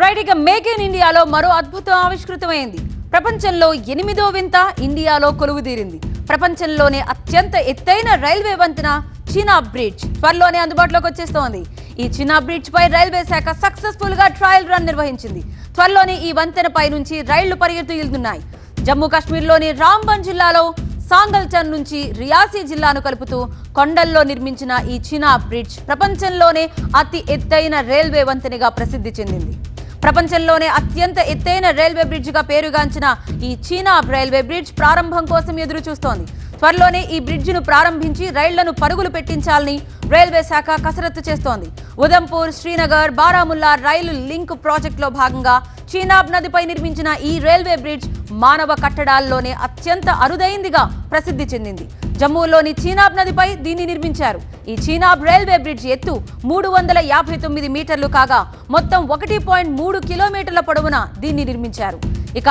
Right ఇక make in ఇండియాలో మరో అద్భుతం ఆవిష్కృతమైంది. ప్రపంచంలో ఎనిమిదో వింత ఇండియాలో కొలువుదీరింది. ప్రపంచంలోనే అత్యంత ఎత్తైన రైల్వే వంతెన చీనా బ్రిడ్జ్ త్వరలోనే అందుబాటులోకి వచ్చేస్తోంది. ఈ చీనా బ్రిడ్జ్ పై రైల్వే శాఖ సక్సెస్ఫుల్గా ట్రయల్ రన్ నిర్వహించింది. త్వరలోనే ఈ వంతెనపై నుంచి రైళ్ళు పరిగెత్తుకెళ్తున్నాయి జమ్మూ కాశ్మీర్లోని రాంబన్ జిల్లాలో సాంగల్చన్ నుంచి రియాసీ జిల్లాను కలుపుతూ కొండల్లో నిర్మించిన ఈ చీనా బ్రిడ్జ్ ప్రపంచంలోనే అతి ఎత్తైన రైల్వే వంతెనగా ప్రసిద్ధి చెందింది. ప్రపంచంలోనే అత్యంత ఎత్తైన రైల్వే బ్రిడ్జ్గా పేరుగాంచిన ఈ చీనా రైల్వే బ్రిడ్జ్ ప్రారంభం కోసం ఎదురు చూస్తోంది. త్వరలోనే ఈ బ్రిడ్జిను ప్రారంభించి రైళ్ళను పరుగులు పెట్టించాలని రైల్వే శాఖ కసరత్తు చేస్తోంది. ఉదంపూర్ శ్రీనగర్ బారాముల్లా రైలు లింక్ ప్రాజెక్టులో భాగంగా చీనాబ్ నదిపై నిర్మించిన ఈ రైల్వే బ్రిడ్జ్ మానవ కట్టడాల్లోనే అత్యంత అరుదైందిగా ప్రసిద్ధి చెందింది. జమ్మూలోని చీనాబ్ నదిపై దీన్ని నిర్మించారు. ఈ చీనాబ్ రైల్వే బ్రిడ్జ్ ఎత్తు మూడు వందల యాభై తొమ్మిది మీటర్లు కాగా మొత్తం ఒకటి పాయింట్ మూడు కిలోమీటర్ల పొడవున దీన్ని నిర్మించారు. ఇక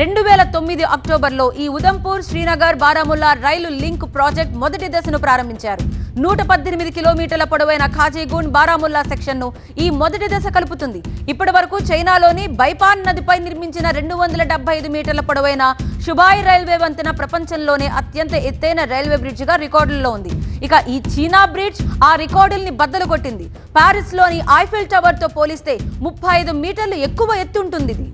రెండు వేల తొమ్మిది అక్టోబర్లో ఈ ఉదంపూర్ శ్రీనగర్ బారాముల్లా రైలు లింక్ ప్రాజెక్ట్ మొదటి దశను ప్రారంభించారు. నూట పద్దెనిమిది కిలోమీటర్ల పొడవైన ఖాజీగూండ్ బారాముల్లా సెక్షన్ను ఈ మొదటి దశ కలుపుతుంది. ఇప్పటి వరకు చైనాలోని బైపాన్ నదిపై నిర్మించిన రెండు వందల డెబ్బై ఐదు మీటర్ల పొడవైన షుబాయ్ రైల్వే వంతెన ప్రపంచంలోనే అత్యంత ఎత్తైన రైల్వే బ్రిడ్జిగా రికార్డుల్లో ఉంది. ఇక ఈ చీనా బ్రిడ్జ్ ఆ రికార్డుల్ని బద్దలు కొట్టింది పారిస్లోని ఐఫిల్ టవర్తో పోలిస్తే ముప్పై ఐదు మీటర్లు ఎక్కువ ఎత్తుంటుంది ఇది.